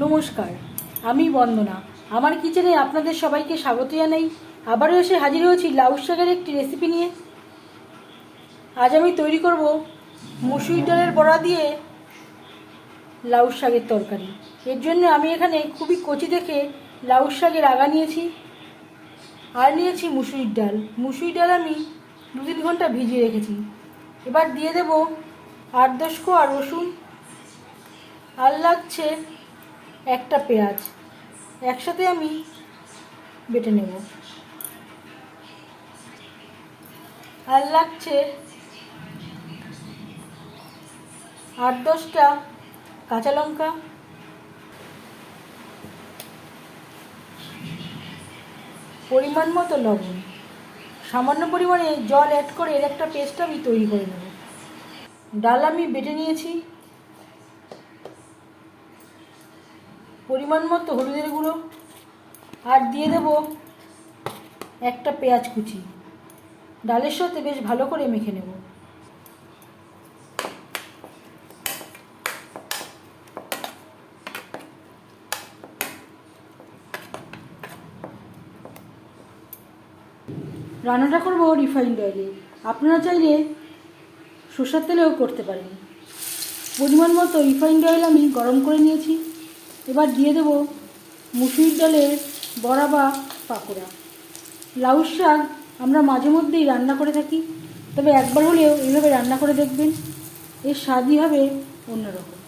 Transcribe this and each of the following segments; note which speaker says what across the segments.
Speaker 1: নমস্কার, আমি বন্দনা। আমার কিচেনে আপনাদের সবাইকে স্বাগত জানাই। আবারও এসে হাজির হয়েছি লাউ শাকের একটি রেসিপি নিয়ে। আজ আমি তৈরি করব মুসুর ডালের বড়া দিয়ে লাউ শাকের তরকারি। এর জন্য আমি এখানে খুবই কচি দেখে লাউ শাকের আগা নিয়েছি আর নিয়েছি মুসুরির ডাল। মুসুরির ডাল আমি দু তিন ঘণ্টা ভিজিয়ে রেখেছি। এবার দিয়ে দেব আট দশ কোয়া রসুন। আর লাগছে একটা পেঁয়াজ একসাথে আমি বেটে নেব। আর লাগছে আট দশটা কাঁচা লঙ্কা। পরিমাণ মতো লবণ। সামান্য পরিমাণে জল অ্যাড করে এর একটা পেস্ট আমি তৈরি করে নেব। ডাল আমি বেটে নিয়েছি। পরিমাণ মতো হলুদের গুঁড়ো, আর দিয়ে দেব একটা পেঁয়াজ কুচি। ডালের সাথে বেশ ভালো করে মেখে নেব। রান্নাটা করব রিফাইন্ড অয়েলে আপনারা চাইলে সর্ষের তেলেও করতে পারেন। পরিমাণ মতো রিফাইন্ড অয়েল আমি গরম করে নিয়েছি। এবার দিয়ে দেব মুসুর ডালের বড়া বা পাকোড়া। লাউ শাক আমরা মাঝে মধ্যেই রান্না করে থাকি, তবে একবার হলেও এইভাবে রান্না করে দেখবেন, এর স্বাদই হবে অন্যরকম।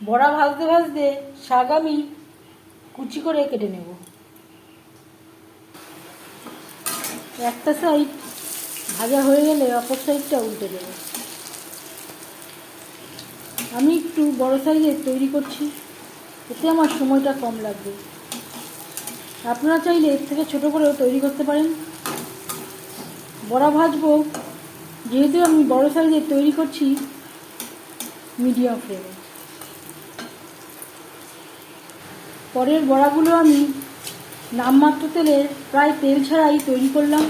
Speaker 1: বড়া ভাজতে ভাজতে শাক আমি কুচি করে কেটে নেব। একটা সাইড ভাজা হয়ে গেলে অপর সাইডটা উল্টে দেব। আমি একটু বড় সাইজের তৈরি করছি, এতে আমার সময়টা কম লাগবে। আপনারা চাইলে এর থেকে ছোট করেও তৈরি করতে পারেন। বড়া ভাজবো, যেহেতু আমি বড় সাইজের তৈরি করছি মিডিয়াম ফ্লেমে পরের বড়াগুলো আমি নামমাত্র তেলে প্রায় তেল ছাড়াই তৈরি করলাম।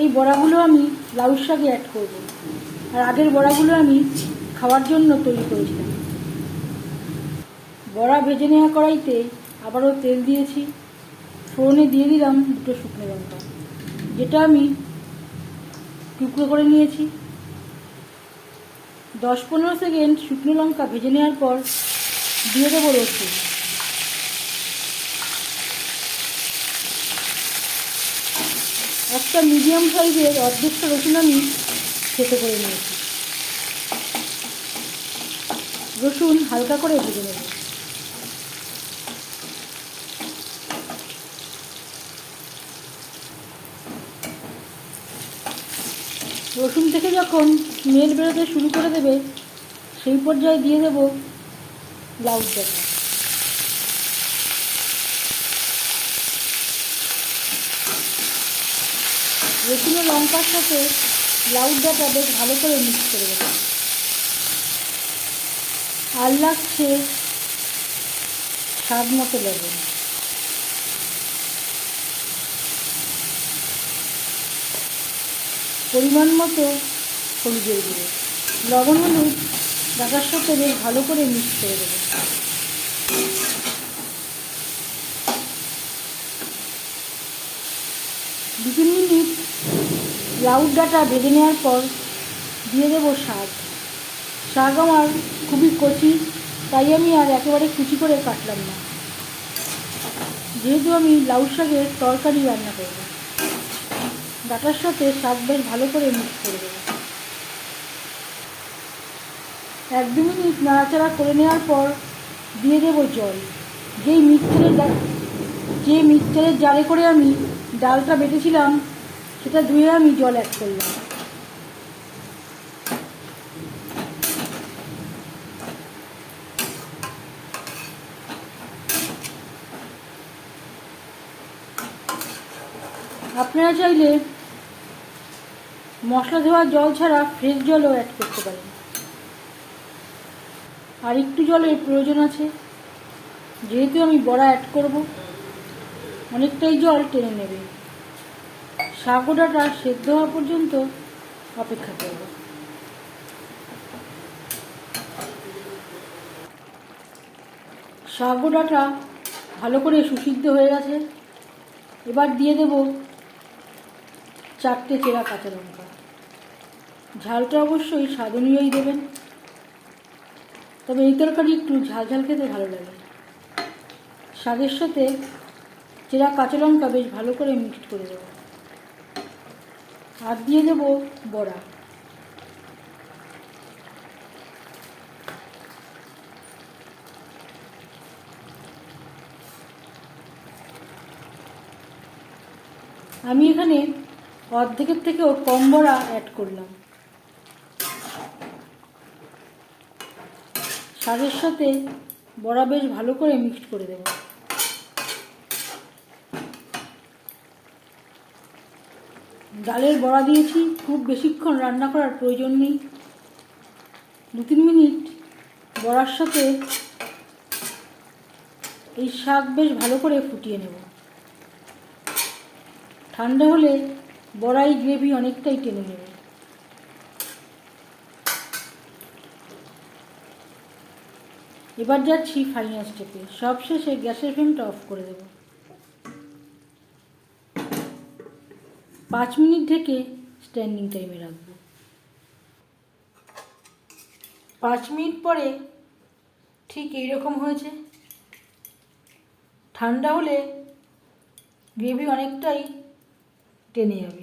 Speaker 1: এই বড়াগুলো আমি লাউ শাকে অ্যাড করব। আর আগের বড়াগুলো আমি খাওয়ার জন্য তৈরি করেছিলাম। বড়া ভেজে নেওয়া কড়াইতে আবারও তেল দিয়েছি। ফোড়নে দিয়ে দিলাম দুটো শুকনো লঙ্কা, যেটা আমি টুকরো করে নিয়েছি। দশ পনেরো সেকেন্ড শুকনো লঙ্কা ভেজে নেওয়ার পর দিয়ে দেবো রসুন। একটা মিডিয়াম সাইজের অর্ধেকটা রসুন আমি খেতে করে নিয়েছি। রসুন হালকা করে ভেজে নেব। রসুন থেকে যখন স্মেল বেরোতে শুরু করে দেবে, সেই পর্যায়ে দিয়ে দেব লাউ ডাটা রসুন লঙ্কার সাথে লাউ ডাটা বেশ ভালো করে মিক্স করে দেবো। আর লাগছে স্বাদ মতো লবণ পরিমাণ মতো হলুদের গুঁড়ো। লবণ হলুদ ডাটার সাথে বেশ ভালো করে মিক্স করে দেবো। দু তিন মিনিট লাউ ডাটা ভেজে নেওয়ার পর দিয়ে দেবো শাক। শাক আমার খুবই কচি, তাই আমি আর একেবারে কুচি করে কাটলাম না। যেহেতু আমি লাউ শাকের তরকারি রান্না করব, ডাটার সাথে শাক বেশ ভালো করে মিক্স করে দেবো। এক দু মিনিট নাড়াচাড়া করে নেওয়ার পর দিয়ে দেবো জল। যেই মিক্সচারের যে মিক্সচারের জারে করে আমি ডালটা বেটেছিলাম, সেটা ধুয়ে আমি জল অ্যাড করলাম। আপনারা চাইলে মশলা ধোয়ার জল ছাড়া ফ্রেশ জলও অ্যাড করতে পারেন। আর একটু জলের প্রয়োজন আছে। যেহেতু আমি বড়া অ্যাড করব, অনেকটাই জল টেনে নেবে। শাকোডাটা সেদ্ধ হওয়া পর্যন্ত অপেক্ষা করব। শাকোডাটা ভালো করে সুসিদ্ধ হয়ে গেছে। এবার দিয়ে দেব চারটে চেরা কাঁচা লঙ্কা। ঝালটা অবশ্যই স্বাদ দেবেন। তবে এই তরকারি একটু ঝাল ঝাল খেতে ভালো লাগে। শাকের সাথে চেরা কাঁচা লঙ্কা বেশ ভালো করে মিক্সড করে দেবো। আর দিয়ে দেবো বড়া। আমি এখানে অর্ধেকের থেকেও কম বড়া অ্যাড করলাম। শাকের সাথে বড়া বেশ ভালো করে মিক্সড করে দেবো। ডালের বড়া দিয়েছি, খুব বেশিক্ষণ রান্না করার প্রয়োজন নেই। দু তিন মিনিট বড়ার সাথে এই শাক বেশ ভালো করে ফুটিয়ে নেব। ঠান্ডা হলে বড়াই গ্রেভি অনেকটাই টেনে নেবে। এবার যাচ্ছি ফাইনাল স্টেপে সবশেষে গ্যাসের ফ্লেমটা অফ করে দেব। পাঁচ মিনিট ঢেকে স্ট্যান্ডিং টাইমে রাখব। পাঁচ মিনিট পরে ঠিক এইরকম হয়েছে। ঠান্ডা হলে গ্রেভি অনেকটাই টেনে যাবে।